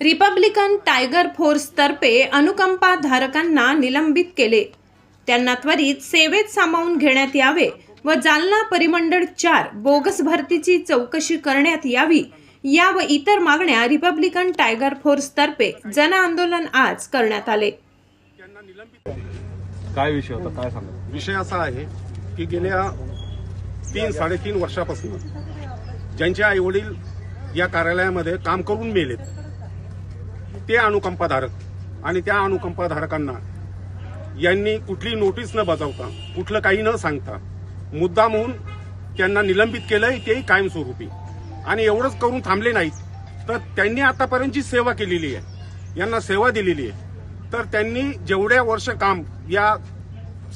Republican tiger फोर्सतर्फे अनुकंपा धारकांना निलंबित केले. त्यांना त्वरित सेवेत सामावून घेण्यात यावे व जालना परिमंडळ चार बोगस भरतीची चौकशी करण्यात यावी या व इतर मागण्या रिपब्लिकन टायगर फोर्सतर्फे जन आंदोलन आज करण्यात आले. काय विषय होता? काय सांगा विषय असा आहे की गेल्या तीन साडेतीन वर्षापासून ज्यांचे आई वडील या कार्यालयामध्ये काम करून मेलेत. ते अनुकंपाधारक आणि त्या अनुकंपाधारकांना यांनी कुठली नोटीस न बजावता कुठलं काही न सांगता मुद्दा म्हणून त्यांना निलंबित केलंय तेही कायमस्वरूपी. आणि एवढंच करून थांबले नाहीत. तर त्यांनी आतापर्यंतची सेवा केलेली आहे. यांना सेवा दिलेली आहे. तर त्यांनी जेवढ्या वर्ष काम या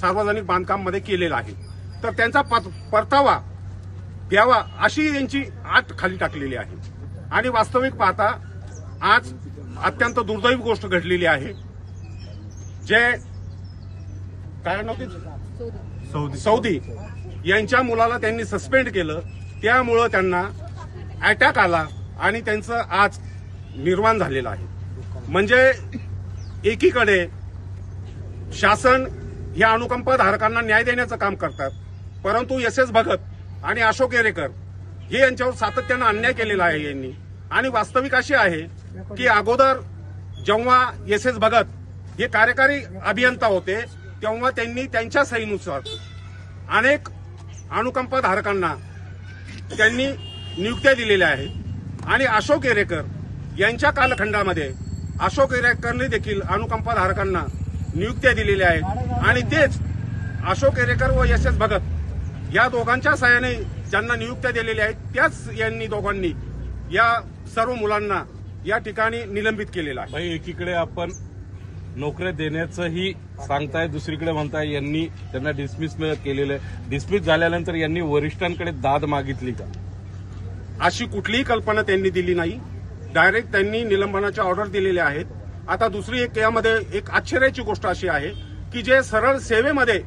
सार्वजनिक बांधकाममध्ये केलेलं आहे तर त्यांचा पत- परतावा द्यावा अशी यांची आट खाली टाकलेली आहे. आणि वास्तविक पाहता आज अत्यंत दुर्दैवी गोष्ट घडलेली आहे जे काय नव्हते सौदी. सौदी. यांच्या मुलाला त्यांनी सस्पेंड केलं. त्यामुळं त्यांना अटॅक आला आणि त्यांचं आज निर्माण झालेलं आहे. म्हणजे एकीकडे शासन या अनुकंपा धारकांना न्याय देण्याचं काम करतात परंतु एस एस भगत आणि अशोक येरेकर हे यांच्यावर सातत्यानं अन्याय केलेला आहे यांनी. आणि वास्तविक अशी आहे की अगोदर जेव्हा एस एस भगत हे कार्यकारी अभियंता होते तेव्हा त्यांनी त्यांच्या सहीनुसार अनेक अनुकंपा धारकांना त्यांनी नियुक्त्या दिलेल्या आहेत. आणि अशोक येरेकर यांच्या कालखंडामध्ये अशोक येरेकरने देखील अनुकंपाधारकांना नियुक्त्या दिलेल्या आहेत. आणि तेच अशोक येरेकर व एस एस भगत या दोघांच्या सहाय्याने ज्यांना नियुक्त्या दिलेल्या आहेत त्याच यांनी दोघांनी या सर्व मुलांना या ठिकाणी निलंबित केलेलं आहे. भाई एकीकडे आपण नोकऱ्या देण्याचंही सांगताय दुसरीकडे म्हणताय यांनी त्यांना डिसमिस केलेलं आहे. डिसमिस झाल्यानंतर यांनी वरिष्ठांकडे दाद मागितली का? अशी कुठलीही कल्पना त्यांनी दिली नाही. डायरेक्ट त्यांनी निलंबनाच्या ऑर्डर दिलेल्या आहेत. आता दुसरी एक यामध्ये एक आश्चर्याची गोष्ट अशी आहे की जे सरळ सेवेमध्ये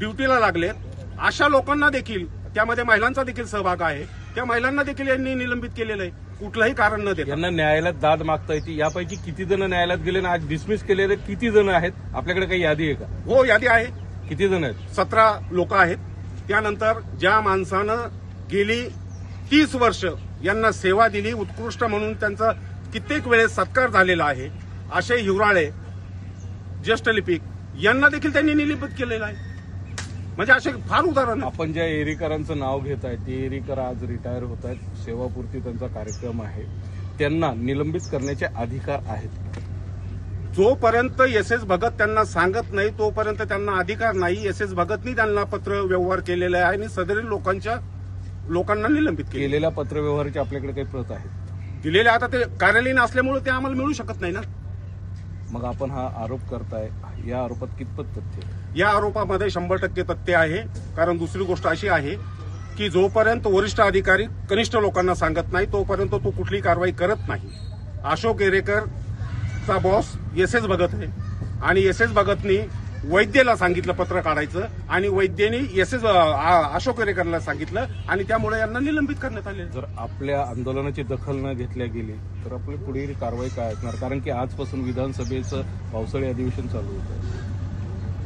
ड्युटीला लागलेत अशा लोकांना देखील त्यामध्ये महिलांचा देखील सहभाग आहे. त्या महिलांना देखील यांनी निलंबित केलेलं आहे. कुठलंही कारण न देता. यांना न्यायालयात दाद मागता येते. यापैकी किती जण न्यायालयात गेले आणि आज डिसमिस केलेले किती जण आहेत? आपल्याकडे काही यादी आहे का? हो यादी आहे. किती जण आहेत? सतरा लोक आहेत. त्यानंतर ज्या माणसानं गेली तीस वर्ष यांना सेवा दिली उत्कृष्ट म्हणून त्यांचा कित्येक वेळेस सत्कार झालेला आहे. असे हिवराळे ज्येष्ठ लिपिक यांना देखील त्यांनी निलंबित केलेलं आहे. म्हणजे असे फार उदाहरण आहेत. आपण ज्या एरीकरांचं नाव घेत आहे ते एरीकर आज रिटायर होत आहेत. सेवापूर्ती त्यांचा कार्यक्रम आहे. त्यांना निलंबित करण्याचे अधिकार आहेत. जोपर्यंत एस एस भगत त्यांना सांगत नाही तोपर्यंत त्यांना अधिकार नाही. एस एस भगतनी त्यांना पत्र व्यवहार केलेला आहे आणि सदरील लोकांच्या लोकांना निलंबित केले केलेल्या पत्रव्यवहाराची आपल्याकडे काही प्रत आहे दिलेले आता ते कार्यालयीन असल्यामुळे ते आम्हाला मिळू शकत नाही ना. मग आपण हा आरोप करताय. या आरोपात कितपत तथ्य आहे? या आरोपामध्ये शंभर टक्के तथ्य आहे. कारण दुसरी गोष्ट अशी आहे की जोपर्यंत वरिष्ठ अधिकारी कनिष्ठ लोकांना सांगत नाही तोपर्यंत तो कुठली कारवाई करत नाही. अशोक एरेकरचा बॉस एस एस भगत आहे. आणि एस एस भगतनी वैद्यला सांगितलं पत्र काढायचं आणि वैद्यनी एस एस अशोक एरेकरला सांगितलं आणि त्यामुळे यांना निलंबित करण्यात आले. जर आपल्या आंदोलनाची दखल न घेतल्या गेली तर आपली पुढील कारवाई काय असणार? कारण की आजपासून विधानसभेचं पावसाळी अधिवेशन चालू होतं.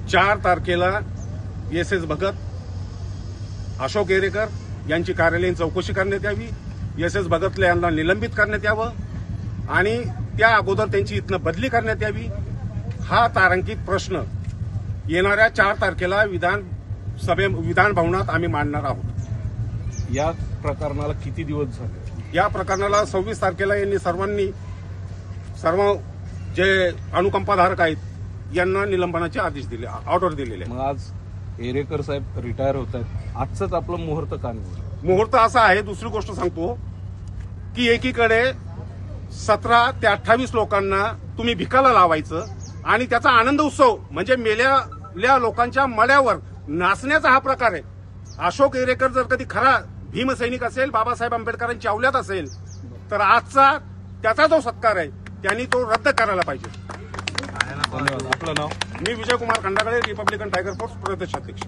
चार तारखेला एस एस भगत अशोक येरेकर यांची कार्यालयीन चौकशी करण्यात यावी. एस एस भगतला यांना निलंबित करण्यात यावं आणि त्या अगोदर त्यांची इथनं बदली करण्यात यावी. हा तारांकित प्रश्न येणाऱ्या चार तारखेला विधान सभे विधान भवनात आम्ही मांडणार आहोत. या प्रकरणाला किती दिवस झाले? या प्रकरणाला सव्वीस तारखेला यांनी सर्वांनी सर्व जे अनुकंपाधारक आहेत यांना निलंबनाचे आदेश दिले ऑर्डर दिलेले. मग आज एरेकर साहेब रिटायर होत आहेत. आजचंच आपलं मुहूर्त का निवडलं? मुहूर्त असा आहे दुसरी गोष्ट सांगतो की एकीकडे सतरा ते अठ्ठावीस लोकांना तुम्ही भिकाला लावायचं आणि त्याचा आनंद उत्सव म्हणजे मेलेल्या लोकांच्या मड्यावर नाचण्याचा हा प्रकार आहे. अशोक एरेकर जर कधी खरा भीमसैनिक असेल बाबासाहेब आंबेडकरांच्या अवल्यात असेल तर आजचा त्याचा जो सत्कार आहे त्यांनी तो रद्द करायला पाहिजे. धन्यवाद. आपलं नाव? मी Vijaykumar Khandakade Republican Tiger Force प्रदेशाध्यक्ष.